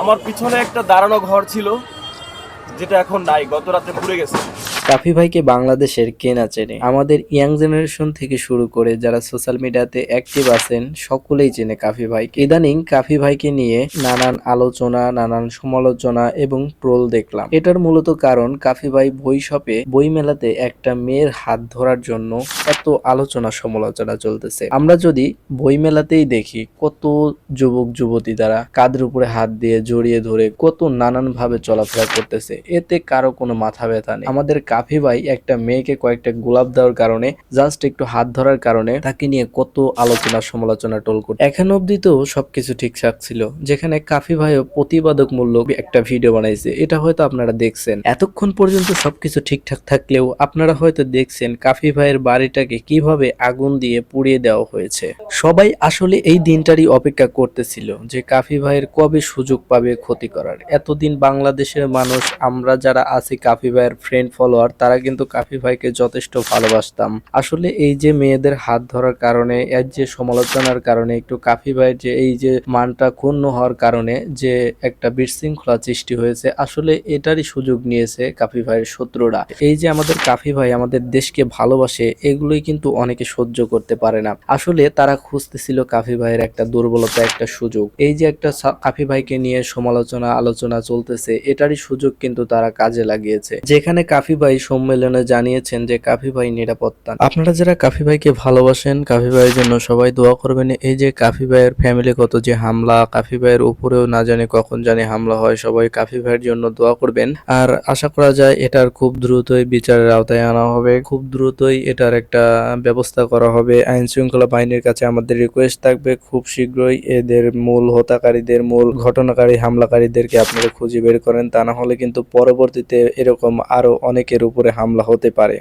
আমার পিছনে একটা দাঁড়ানো ঘর ছিল যেটা এখন নাই গত রাতে পুড়ে গেছে। কাফি ভাইকে বাংলাদেশের কে না চেনে? আমাদের ইয়াং জেনারেশন থেকে শুরু করে যারা সোশ্যাল মিডিয়াতে অ্যাক্টিভ আছেন, সকলেই চেনে কাফি ভাইকে। ইদানিং কাফি ভাইকে নিয়ে নানান আলোচনা, নানান সমালোচনা এবং ট্রোল দেখলাম। এটার মূলত কারণ কাফি ভাই বই শপে, বই মেলাতে একটা মেয়ের হাত ধরার জন্য এত আলোচনা, সমালোচনা চলতেছে। আমরা যদি বই মেলাতেই দেখি কত যুবক, যুবতী দ্বারা কাদের উপরে হাত দিয়ে জড়িয়ে ধরে কত নানান ভাবে চলাফেরা করতেছে, এতে কারও কোনো মাথা ব্যথা নেই। আমাদের কাফি ভাই একটা মেয়েকে কয়েকটা গোলাপ দেওয়ার কারণে জাস্ট একটু হাত ধরার কারণে তাকে নিয়ে কত আলোচনা সমালোচনা টোল করতে এখন অব্দি তো সবকিছু ঠিকঠাক ছিল, যেখানে কাফি ভাইও প্রতিবাদক মূল্য একটা ভিডিও বানাইছে, এটা হয়তো আপনারা দেখছেন। এতক্ষণ পর্যন্ত সবকিছু ঠিকঠাক থাকলেও আপনারা হয়তো দেখছেন কাফি ভাইয়ের বাড়িটাকে কীভাবে আগুন দিয়ে পুড়িয়ে দেওয়া হয়েছে। সবাই আসলে এই দিনটারই অপেক্ষা করতেছিল যে কাফি ভাইয়ের কবে সুযোগ পাবে ক্ষতি করার। এতদিন বাংলাদেশের মানুষ, আমরা যারা আছি কাফি ভাইয়ের ফ্রেন্ড ফলোয়ার তারা কিন্তু কাফি ভাইকে যথেষ্ট ভালোবাসতাম। আসলে এই যে মেয়েদের হাত ধরার কারণে, এর যে সমালোচনার কারণে, একটু কাফি ভাইয়ের যে এই যে মানটা ক্ষুণ্ণ হওয়ার কারণে যে একটা বিশৃঙ্খলা সৃষ্টি হয়েছে, আসলে এটারই সুযোগ নিয়েছে কাফি ভাইয়ের শত্রুরা। এই যে আমাদের কাফি ভাই আমাদের দেশকে ভালোবাসে, এগুলোই কিন্তু অনেকে সহ্য করতে পারে না। আসলে তারা খুঁজতেছিল কাফি ভাইয়ের একটা দুর্বলতা, একটা সুযোগ। এই যে একটা কাফি ভাইকে নিয়ে সমালোচনা, আলোচনা চলতেছে, এটারই সুযোগ কিন্তু তারা কাজে লাগিয়েছে। যেখানে কাফি ভাই সম্মেলনে জানিয়েছেন যে কাফি ভাই নিরাপত্তা। আপনারা যারা কাফি ভাইকে ভালোবাসেন, কাফি ভাইয়ের জন্য সবাই দোয়া করবেন। এই যে কাফি ভাইয়ের ফ্যামিলিগত যে হামলা, কাফি ভাইয়ের উপরেও না জানি কখন জানি হামলা হয়, সবাই কাফি ভাইয়ের জন্য দোয়া করবেন। আর আশা করা যায় এটার খুব দ্রুতই বিচারের আওতায় আনা হবে। খুব দ্রুতই এটার একটা ব্যবস্থা করা হবে। আইন শৃঙ্খলা বাহিনীর কাছে আমাদের রিকোয়েস্ট থাকবে, খুব শীঘ্রই এদের মূল হতাকারীদের মূল ঘটনাকারী, হামলাকারীদেরকে আপনারা খুঁজে বের করেন। তা না হলে কিন্তু পরবর্তীতে এরকম আরও অনেকের উপরে হামলা হতে পারে।